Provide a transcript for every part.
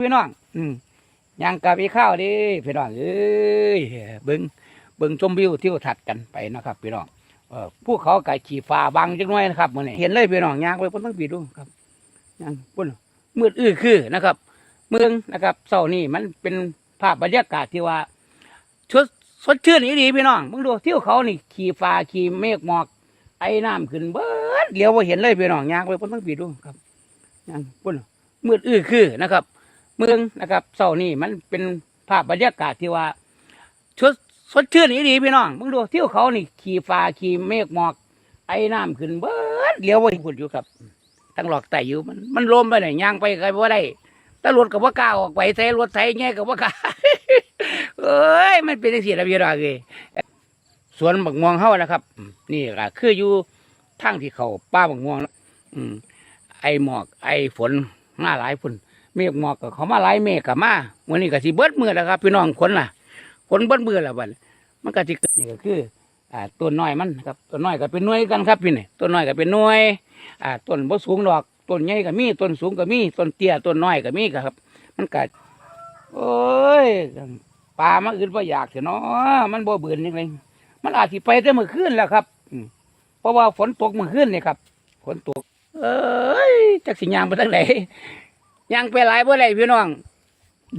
พี่น้อง อืมยังกับพี่ข้าวดิพี่น้องเอ้ยเบิ้งเบิ้งชมวิวที่ถัดกันไปนะครับ พี่น้องเออภูเขาไก่ขี่ฟ้าบังจังน้อยนะครับมื่อนี้เห็นเลยพี่น้องยางไปพ้นทั้งปีดูครับยางพ้นมืดอื้อคือนะครับ เมืองนะครับเสานี่มันเป็นภาพบรรยากาศที่ว่าชดสดชื่นดีพี่น้องมึงดูเที่ยวเขานี่ขี่ฟ้าขี่เมฆหมอก ไอ้น้ำขึ้นเบิดเลี้ยวว่าเห็นเลยพี่น้องยางไปพ้นทั้งปีดูครับยางพ้นมืดอื้อคือนะครับ เมืองนะครับเสานี่มันเป็นภาพบรรยากาศที่ว่าชดสดชื่นอีดีพี่น้องมึงดูเที่ยวเขานี่ขี่ฟ้าขี่เมฆหมอก ไอ้น้ำขึ้นเบิดเลี้ยวว่าพุ่นอยู่ครับตั้งหลอกแต่อยู่มันมันลมไปไหนยางไปไกลบ่าได้ตำรวจกับว่ากล้าออกไปใส่รถใส่แง่กับว่ากล้าเอ้ยมันเป็นเสิ่งที่พี่น้องเลยสวนบักม่วงเฮานะครับ นี่ก็คืออยู่ทางที่เขาป้าบักม่วงอืมไอหมอก ไอฝนมาหลายฝน เมฆหมอกก็เขามาหลายเมฆกับมาวันนี้ก็สิเบิดมือแล้วครับ พี่น้องคนล่ะ คนเบิดมือแล้วบัดมันก็สิเกิดนี่ก็คือ อ่าต้นน้อยมันครับต้นน้อยก็เป็นหน่วยกันครับพี่นี่ต้นน้อยก็เป็นหน่วย อ่าต้นบ่สูงดอกต้นใหญ่ก็มีต้นสูงก็มีต้นเตี้ยต้นน้อยก็มีครับ มันก็โอ้ยปลามันอื่นบ่อยากเสียเนาะมันบ่เบื่อยังไงมันอาจสิไปแต่เมื่อคืนแล้วครับเพราะว่าฝนตกเมื่อคืนนี่ครับฝนตก เอ้ยจักสิยางไปทางไหน ยางไปหลายบ่ได้พี่น้อง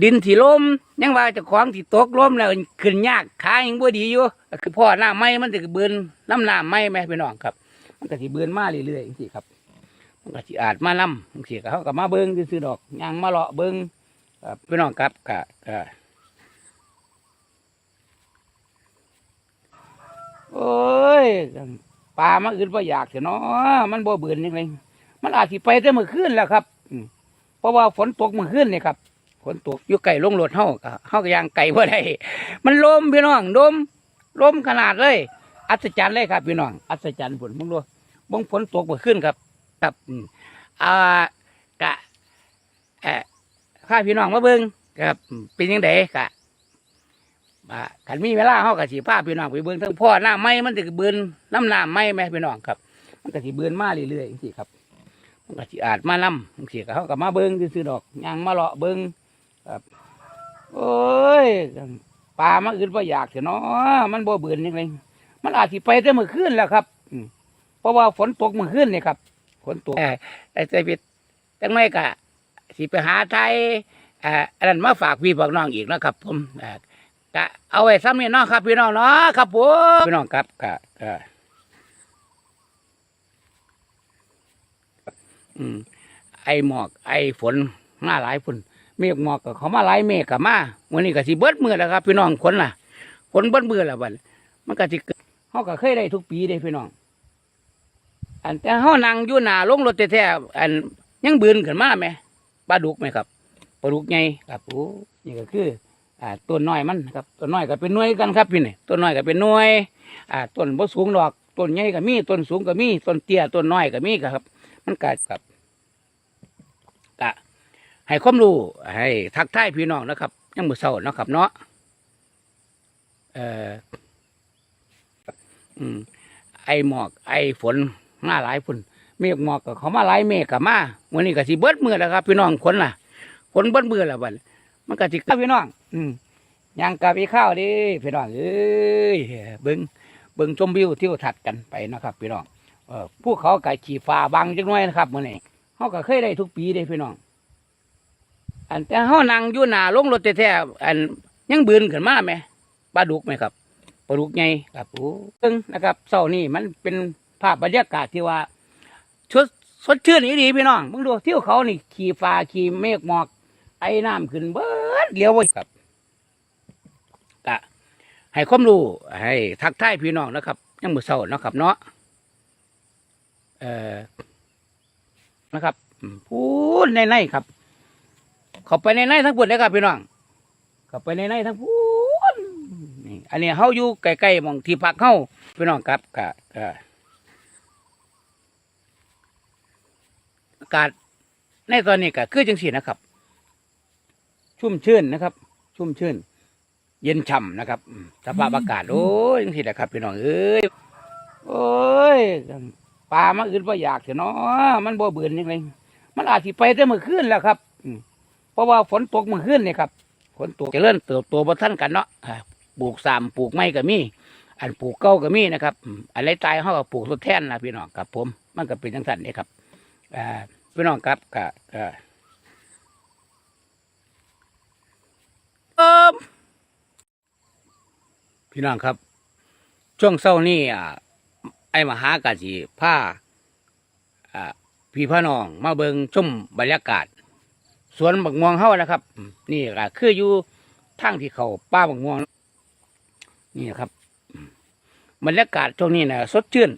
ดินที่ลมยังว่าจะของที่ตกลมแล้วขึ้นยากขายังบ่ดีอยู่คือพ่อหน้าไม้มันจะเบือนน้ำหน้าไม้ไหมพี่น้องครับ มันก็สิเบือนมาเรื่อยๆจังซี่ครับมันก็สิอาจมานำจังซี่ก็เขาก็มาเบิ่งซื่อดอกยางมาเลาะเบิ่งพี่น้องครับก็ก็โอ้ยปลามันอื่นบ่อยากเสียเนาะมันบ่เบื่อยังไงมันอาจสิไปแต่เมื่อคืนแล้วครับอื เพราะว่าฝนตกเมื่อคืนนี่ครับฝนตกอยู่ไก่ลงรถเฮาก็เฮาก็ยางไก่บ่ได้มันลมพี่น้องลมลมขนาดเลย อัศจรรย์เลยครับพี่น้องอัศจรรย์ฝนมึงดูมึงฝนตกเมื่อคืนครับ ครับอ่ากะเอ่อข้าพี่น้องมาเบิ่งครับเป็นยังไงกะอ่าขันมีเวลาเฮาก็สิพาพี่น้องไปเบิ่งทั้งพ่อหน้าไม้มันจะเบือนน้ำหน้าไม้ไหมพี่น้องครับ มันก็สิเบือนมาเรื่อยๆจังซี่ครับ ก็สิอาจมานำจังซี่ก็เฮาก็มาเบิ่งซื่อดอกย่างมาเลาะเบิ่งครับโอ้ยปลามันอื่นบ่อยากเสียเนาะมันบ่เบื่อยังไงมันอาจสิไปแต่เมื่อคืนแล้วครับอืเพราะว่าฝนตกเมื่อคืนนี่ครับฝนตกเอ่อแต่ใจผิดจังไม่กะสิไปหาไทยเอ่ออันนั้นมาฝากพี่ฝากน้องอีกนะครับ ผมกะเอาไว้ซ้ำนี่เนาะครับพี่น้องเนาะครับผมพี่น้องครับกะกะ อืม ไอหมอก ไอฝนมาหลายฝนเมฆหมอกก็เขามาหลายเมฆกับมาวันนี้ก็สิเบิดมือแล้วครับพี่น้องคนล่ะคนเบิดมือแล้วบัดมันก็สิเกิดเขาก็เคยได้ทุกปีเด้พี่น้อง อันแต่เขานั่งอยู่หน้าลงรถแท้ๆอันยังบืนขึ้นมาไหมปลาดุกไหมครับปลาดุกไงครับโอ้นี่ก็คือ อ่าต้นน้อยมันครับต้นน้อยก็เป็นน่วยกันครับพี่นี่ต้นน้อยก็เป็นน่วยอ่าต้นบ่สูงดอกต้นใหญ่ก็มีต้นสูงก็มีต้นเตี้ยต้นน้อยก็มีครับ มันก็ครับ ให้ความรู้ให้ทักทายพี่น้องนะครับยังมือเศร้านะครับ เนาะเอ่ออืมไอหมอก ไอฝนมาหลายฝนเมฆหมอกก็เขามาหลายเมฆกับมาวันนี้ก็สิเบิดมือแล้วครับ พี่น้องคนล่ะคนเบิดมือแล้วบัดมันก็สิครับพี่น้อง อืมยังกับพี่ข้าวดิพี่น้องเอ้ยเบิ้งเบิ้งชมวิวที่ถัดกันไปนะครับ พี่น้องเออพวกเขาไก่ขี่ฟ้าบังจังน้อยนะครับมื่อนี้เขาก็เคยได้ทุกปีเด้พี่น้อง อันแต่เขานั่งอยู่หน้าลงรถแท้ๆอันยังบืนขึ้นมาไหมปลาดุกไหมครับปลาดุกไงครับโอ้ซึ่งนะครับเสานี่มันเป็นภาพบรรยากาศที่ว่าชดสดชื่นอีดีพี่น้องมึงดูเที่ยวเขานี่ขี่ฟ้าขี่เมฆหมอก ไอ้น้ำขึ้นเบิดเลี้ยวไว้ครับกะให้ความรู้ให้ทักทายพี่น้องนะครับ ยังมือเศร้านะครับ เนาะเอ่อนะครับอืมพูดในในๆครับ เข้าไปในในๆทั้งปุ่นเลยครับพี่น้องเข้าไปในในๆทั้งพูนนี่อันนี้เฮาอยู่ใกล้ๆมองที่พักเฮาพี่น้องครับกะกะอากาศในตอนนี้ก็คือจังสีนะครับ ชุ่มชื่นนะครับ ชุ่มชื่น เย็นฉ่ำนะครับสภาพอากาศโอ้ยจังสีนะครับพี่น้องเอ้ยโอ้ยปลามันอื่นบ่อยากเสียเนาะมันบ่เบื่อยังไงมันอาจสิไปแต่เมื่อคืนแล้วครับ ราะว่าฝนตกเมื่อคืนนี่ครับฝนตกจะเริ่มเติบโตบ่ทันกันเนาะปลูกสามปลูกไม้ก็มี อันปลูกเก้าก็มีนะครับอืมอันไรตายเขาก็ปลูกทดแทนนะพี่น้องครับผมมันก็เป็นจังสันนี่ครับพี่น้องครับก็พี่น้องครับ ช่วงเศร้านี่อ่าไอ้มหากาจีผ้าอ่าพี่พ่อน้องมาเบิงชมบรรยากาศ สวนบักม่วงเฮานะครับ นี่ก็คืออยู่ทางที่เขาป้าบักม่วง นี่นะครับบรรยากาศช่วงนี้นะสดชื่น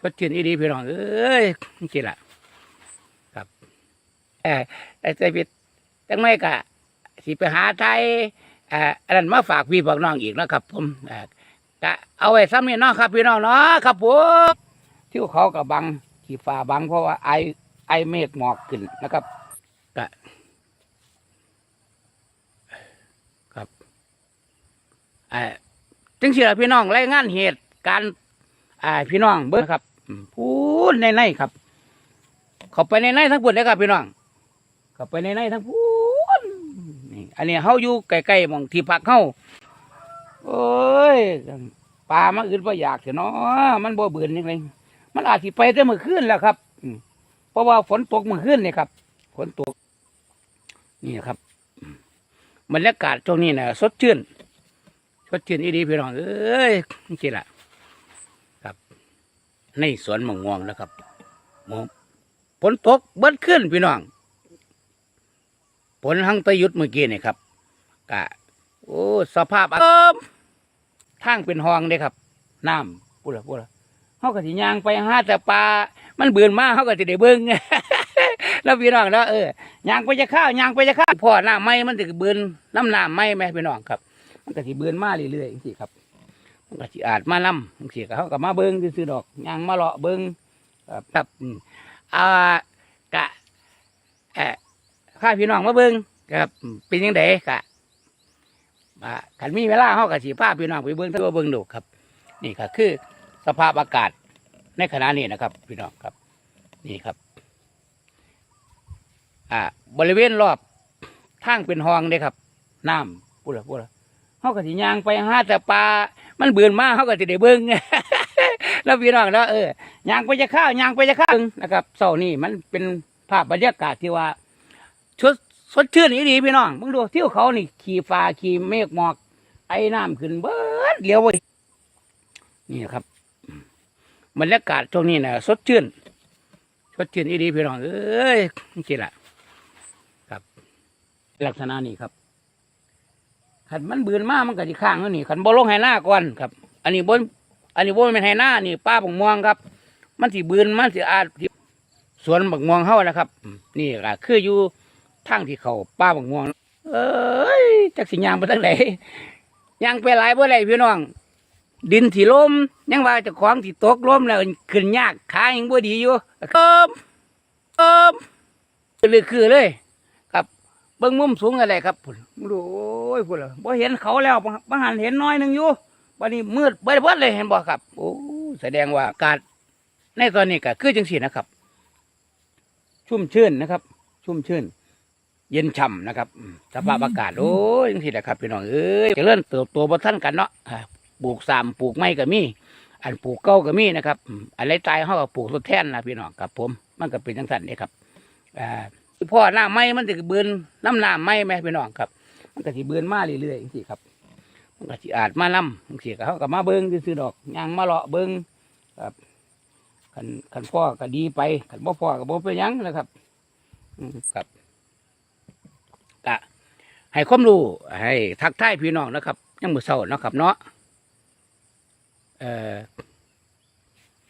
สดชื่นอีดีพี่น้องเอ้ยนี่สิล่ะครับเออแต่ใจผิดจังไม่กะสิไปหาไทยอ่ออันนั้นมาฝากพี่ฝากน้องอีกนะครับ ผมอ่อกะเอาไว้ซ้ำนี่เนาะครับพี่น้องเนาะครับผมที่เขากับบังขี่ฟ้าบังเพราะว่าไอไอเมฆหมอกขึ้นนะครับ กะครับเอ่อจึงสิล่ะพี่น้องรายงานเหตุการณ์อ่าพี่น้องเบิ้งครับพูดในในครับ เขาไปในในทั้งปุ่นเลยครับพี่น้อง เขาไปในในทั้งพูนนี่อันนี้เฮาอยู่ใกล้ๆมองที่พักเฮาโอ้ยปลามันอื่นบ่อยากเสียเนาะมันบ่เบื่อยังไงมันอาจสิไปแต่เมื่อคืนแล้วครับเพราะว่าฝนตกเมื่อคืนนี่ครับฝนตก นี่ครับบรรยากาศช่วงนี้นะสดชื่นสดชื่นอีดีพี่น้องเอ้ยนี่สิล่ะครับ ในสวนมะม่วงนะครับมองฝนตกเบิดขึ้นพี่น้องฝนหังตะยุดเมื่อกี้นี่ครับกะโอ้สภาพอากาศทางเป็นห้องเด้ครับน้ำพูดละพูดละเขาก็สิย่างไปห้าแต่ปลามันเบื่อมากเขาก็สิได้เบิ่ง แล้วพี่น้องแล้วเออยางไปจะข้าวยางไปจะข้าวพ่อหน้าไม้มันจะเบือน้ำหน้ำไม้ไหมพี่น้องครับ มันก็สิเบือนมาเรื่อยๆจังๆครับมันก็สิอาจมานำจังซี่ก็เขาก็มาเบิ่งซื่อดอกยางมาเลาะเบิ่งครับบอ่ากะเออข้าพี่น้องมาเบิ่งครับเป็นยังไงกะอ่าคันมีเวลาเฮาก็สิพาพี่น้องไปเบิ่งตัวเบิ่งดูครับ นี่ก็คือสภาพอากาศในขณะนี้นะครับ พี่น้องครับ นี่ครับ อ่าบริเวณรอบทางเป็นห้องเด้ครับน้ำพูดละพูดละเขาก็สิยางไปหาแต่ปลา มันเบื่อมากเขาก็สิได้เบิ่งแล้วพี่น้องแล้วเออยางไปจะข้าวยางไปจะข้าวนะครับเสานี้มันเป็นภาพบรรยากาศที่ว่าชดสดชื่นอีดีพี่น้องมึงดูเที่ยวเขานี่ ขี่ฟ้าขี่เมฆหมอก ไอ้น้ำขึ้นเบิดเลี้ยวไปนี่ครับบรรยากาศช่วงนี้นะสดชื่นสดชื่นอีดีพี่น้องเอ้ยนี่สิล่ะ ลักษณะนี้ครับขันมันเบือนมากมันก็สิข้างแล้วนี่ขันบ่ลงไหหน้าก่อนครับ อันนี้บนอันนี้บนเป็นไหหน้านี่ป้าบักม่วงครับ มันสิเบือนมันสิอาจสิสวนบักม่วงเฮานะครับ นี่ก็คืออยู่ทางที่เขาป้าบักม่วง เอ้ยจักสิยางไปทางไหนยางไปหลายบ่ได้พี่น้อง ดินที่ลมยังว่าจะของที่ตกลมแล้วขึ้นยากขายังบ่ดีอยู่เอิมเอิมเลยคือเลย เบิ่งมุมสูงอะไรครับพุ่นดูโอ้ยพุ่นล่ะบ่เห็นเขาแล้วบางหันเห็นน้อยหนึ่งอยู่บัดนี้มืดเบิดเบิดเลยเห็นบ่ครับ โอ้แสดงว่าอากาศในตอนนี้ก็คือจังซี่นะครับ ชุ่มชื่นนะครับ ชุ่มชื่น เย็นฉ่ำนะครับสภาพอากาศโอ้ยจังซี่แหละครับพี่น้องเอ้ยจะเจริญเติบโตบ่ทันกันเนาะปลูกสามปลูกไม้ก็มี อันปลูกเก้าก็มีนะครับอันไรตายเฮาก็ปลูกทดแทนนะพี่น้องครับผม มันก็เป็นจังซั่นนี่ครับอ่า พ่อหน้าไม้มันจะเบือนน้ำหน้าไม้ไหมพี่น้องครับ มันก็สิเบือนมาเรื่อยๆจังซี่ครับ มันก็สิอาจมานำจังซี่ก็เขาก็มาเบิ่งซื่อดอกย่างมาเลาะเบิ่งครับคันคันพ่อก็ดีไปคันบ่พ่อก็บ่เป็นยังนะครับครับก็ให้ความรู้ให้ทักทายพี่น้องนะครับ ยังมือเช้านะครับ เนาะเออ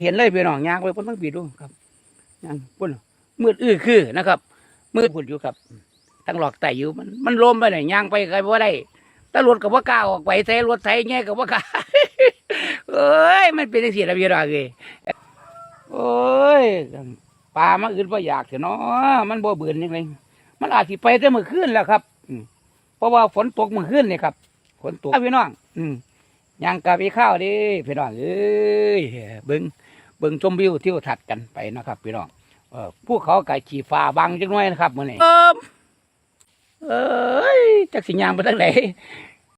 เห็นเลยพี่น้องย่างไปบนทั้งปีดูครับย่างบนมืดอื้อคือนะครับ มืดพุ่นอยู่ครับทั้งหลอกแต่อยู่มันมันล้มไปไหนย่างไปไกลบ่ได้ตำรวจกับว่ากล้าออกไปใส่รถใส่แง่กับว่ากล้าเอ้ยมันเป็นจังซี่ล่ะพี่น้องเอ้ยโอ้ยปลามันอื่นบ่อยากเสียเนาะมันบ่เบื่อยังไงมันอาจสิไปแต่เมื่อคืนแล้วครับ อืเพราะว่าฝนตกเมื่อคืนเนี่ยครับฝนตกพี่น้อง อืมย่างกะไปข้าวดิพี่น้องเอ้ยเบิ่งเบิ่งชมวิวทิวทัศน์กันไปนะครับพี่น้อง ผู้เขาไก่ขี่ฟ้าบังจังน้อยนะครับมื่อนี้เอ้ยจักสิยางไปทางไหน